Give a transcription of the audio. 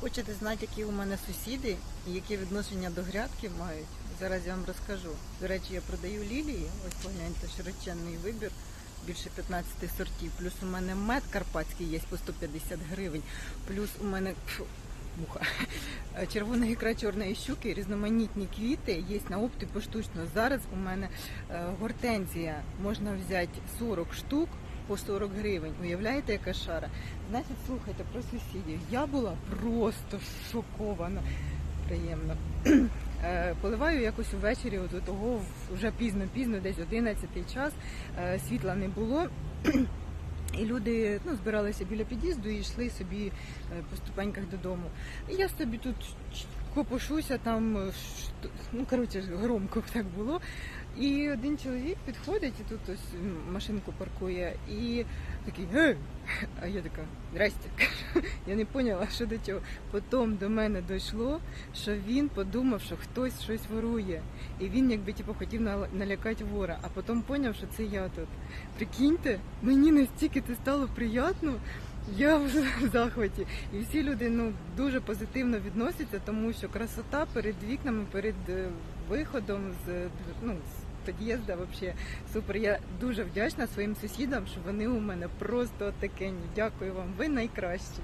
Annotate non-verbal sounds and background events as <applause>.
Хочете знати, які у мене сусіди і які відношення до грядки мають? Зараз я вам розкажу. До речі, я продаю лілії. Ось погляньте, широченний вибір, більше 15 сортів. Плюс у мене мед карпатський є по 150 гривень. Плюс у мене муха. <laughs> Червона ікра чорної щуки, різноманітні квіти є на опті поштучно. Зараз у мене е, гортензія можна взяти 40 штук по 40 гривень. Уявляєте, яка шара? Значить, слухайте про сусідів. Я була просто шокована. Приємно. <clears throat> Е, Поливаю якось увечері, от того вже пізно-пізно, десь 11 час, е, світла не було. І люди ну, збиралися біля під'їзду і йшли собі е, по ступеньках додому. І я собі тут копошуся, там ну коротше громко так було. І один чоловік підходить і тут ось машинку паркує і такий гей. А я така, здрасте. <laughs> Я не поняла, що до чого. Потім до мене дійшло, що він подумав, що хтось щось ворує. І він якби типу, хотів нал- налякати вора, а потім зрозумів, що це я тут. Прикиньте, мені настільки це стало приємно. Я <laughs> в захваті. І всі люди ну, дуже позитивно відносяться, тому що красота перед вікнами, перед е, виходом з ну, з під'їзда взагалі супер. Я дуже вдячна своїм сусідам, що вони у мене просто такені. Дякую вам, ви найкращі.